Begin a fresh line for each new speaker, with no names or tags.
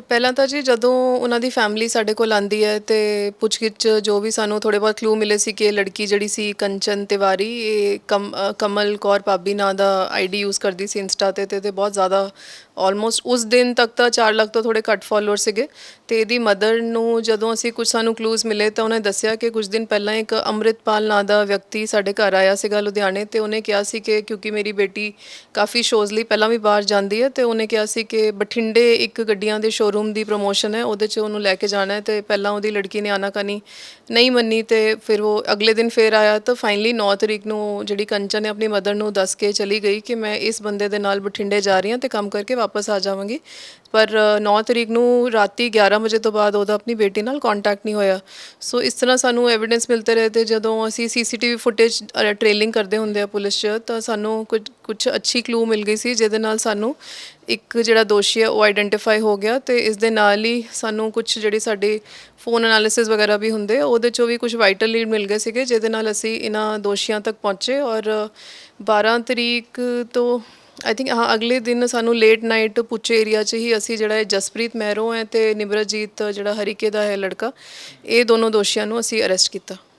ਪਹਿਲਾਂ ਤਾਂ ਜੀ ਜਦੋਂ ਉਹਨਾਂ ਦੀ ਫੈਮਿਲੀ ਸਾਡੇ ਕੋਲ ਆਂਦੀ ਹੈ ਤੇ ਪੁੱਛਗਿੱਛ ਜੋ ਵੀ ਸਾਨੂੰ ਥੋੜੇ ਬਹੁਤ ਕਲੂ ਮਿਲੇ ਸੀ ਕਿ ਇਹ ਲੜਕੀ ਜਿਹੜੀ ਸੀ ਕੰਚਨ ਤਿਵਾਰੀ ਇਹ ਕਮ ਅ, ਕਮਲ ਕੌਰ ਪਾਬੀ ਨਾਂ ਦਾ ਆਈਡੀ ਯੂਜ਼ ਕਰਦੀ ਸੀ ਇੰਸਟਾ ਤੇ ਤੇ ਤੇ ਬਹੁਤ ਜ਼ਿਆਦਾ ਆਲਮੋਸਟ ਉਸ ਦਿਨ ਤੱਕ ਤਾਂ 4 ਲੱਖ ਤੋਂ ਥੋੜੇ ਘੱਟ ਫਾਲੋਅਰ ਸੀਗੇ ਤੇ ਇਹਦੀ ਮਦਰ ਨੂੰ ਜਦੋਂ ਅਸੀਂ ਕੁਝ ਸਾਨੂੰ ਕਲੂਜ਼ ਮਿਲੇ ਤਾਂ ਉਹਨੇ ਦੱਸਿਆ ਕਿ ਕੁਝ ਦਿਨ ਪਹਿਲਾਂ ਇੱਕ ਅੰਮ੍ਰਿਤਪਾਲ ਨਾਂ ਦਾ ਵਿਅਕਤੀ ਸਾਡੇ ਘਰ ਆਇਆ ਸੀਗਾ ਲੁਧਿਆਣੇ ਤੇ ਉਹਨੇ ਕਿਹਾ ਸੀ ਕਿ ਕਿਉਂਕਿ ਮੇਰੀ ਬੇਟੀ ਕਾਫੀ ਸ਼ੋਜ਼ ਲਈ ਪਹਿਲਾਂ ਵੀ ਬਾਹਰ ਜਾਂਦੀ ਹੈ ਤੇ ਉਹਨੇ ਕਿਹਾ ਸੀ ਕਿ ਬਠਿੰਡੇ ਇੱਕ ਗੱਡੀਆਂ ਦੇ ਸ਼ੋਰੂਮ ਦੀ ਪ੍ਰੋਮੋਸ਼ਨ ਹੈ, ਉਹਦੇ 'ਚ ਉਹਨੂੰ ਲੈ ਕੇ ਜਾਣਾ ਹੈ ਤੇ ਪਹਿਲਾਂ ਉਹਦੀ ਲੜਕੀ ਨੇ ਆਨਾਕਾਨੀ ਨਹੀਂ ਮੰਨੀ ਤੇ ਫਿਰ ਉਹ ਅਗਲੇ ਦਿਨ ਫੇਰ ਆਇਆ ਤਾਂ ਫਾਈਨਲੀ 9 ਤਰੀਕ ਨੂੰ ਜਿਹੜੀ ਕੰਚਨ ਨੇ ਆਪਣੀ ਮਦਰ ਨੂੰ ਦੱਸ ਕੇ ਚਲੀ ਗਈ ਕਿ ਮੈਂ ਇਸ ਬੰਦੇ ਦੇ ਨਾਲ ਬਠਿੰਡੇ ਜਾ ਰਹੀ ਹਾਂ ਤੇ ਕੰਮ ਕਰਕੇ ਵਾਪਸ ਆ ਜਾਵਾਂਗੀ। ਪਰ 9 ਤਰੀਕ ਨੂੰ ਰਾਤੀ 11 ਵਜੇ ਤੋਂ ਬਾਅਦ ਉਹਦਾ ਆਪਣੀ ਬੇਟੀ ਨਾਲ ਕੰਟੈਕਟ ਨਹੀਂ ਹੋਇਆ। ਸੋ ਇਸ ਤਰ੍ਹਾਂ ਸਾਨੂੰ ਐਵੀਡੈਂਸ ਮਿਲਦੇ ਰਹੇ ਤੇ ਜਦੋਂ ਅਸੀਂ ਸੀਸੀਟੀਵੀ ਫੁਟੇਜ ਟ੍ਰੇਲਿੰਗ ਕਰਦੇ ਹੁੰਦੇ ਆ ਪੁਲਿਸ 'ਚ, ਤਾਂ ਸਾਨੂੰ ਕੁਝ ਕੁਝ ਅੱਛੀ ਕਲੂ ਮਿਲ ਗਈ ਸੀ, ਜਿਹਦੇ ਨਾਲ ਸਾਨੂੰ ਇੱਕ ਜਿਹੜਾ ਦੋਸ਼ੀ ਹੈ ਉਹ ਆਈਡੈਂਟੀਫਾਈ ਹੋ ਗਿਆ ਤੇ ਇਸ ਦੇ ਨਾਲ ਹੀ ਸਾਨੂੰ ਕੁਝ ਜਿਹੜੀ ਸਾਡੀ ਫੋਨ ਐਨਾਲਿਸਿਸ ਵਗੈਰਾ ਵੀ ਹੁੰਦੇ ਉਹਦੇ ਚੋਂ ਵੀ ਕੁਝ ਵਾਈਟਲ ਲੀਡ ਮਿਲ ਗਏ ਸੀਗੇ, ਜਿਹਦੇ ਨਾਲ ਅਸੀਂ ਇਹਨਾਂ ਦੋਸ਼ੀਆਂ ਤੱਕ ਪਹੁੰਚੇ ਔਰ 12 ਤਰੀਕ ਤੋਂ ਆਈ ਥਿੰਕ ਹਾਂ, ਅਗਲੇ ਦਿਨ ਸਾਨੂੰ ਲੇਟ ਨਾਈਟ ਪੁੱਛੇ ਏਰੀਆ 'ਚ ਹੀ ਅਸੀਂ ਜਿਹੜਾ ਇਹ ਜਸਪ੍ਰੀਤ ਮਹਿਰੋ ਹੈ ਤੇ ਨਿਮਰਜੀਤ ਜਿਹੜਾ ਹਰੀਕੇ ਦਾ ਹੈ ਲੜਕਾ, ਇਹ ਦੋਨੋਂ ਦੋਸ਼ੀਆਂ ਨੂੰ ਅਸੀਂ ਅਰੈਸਟ ਕੀਤਾ।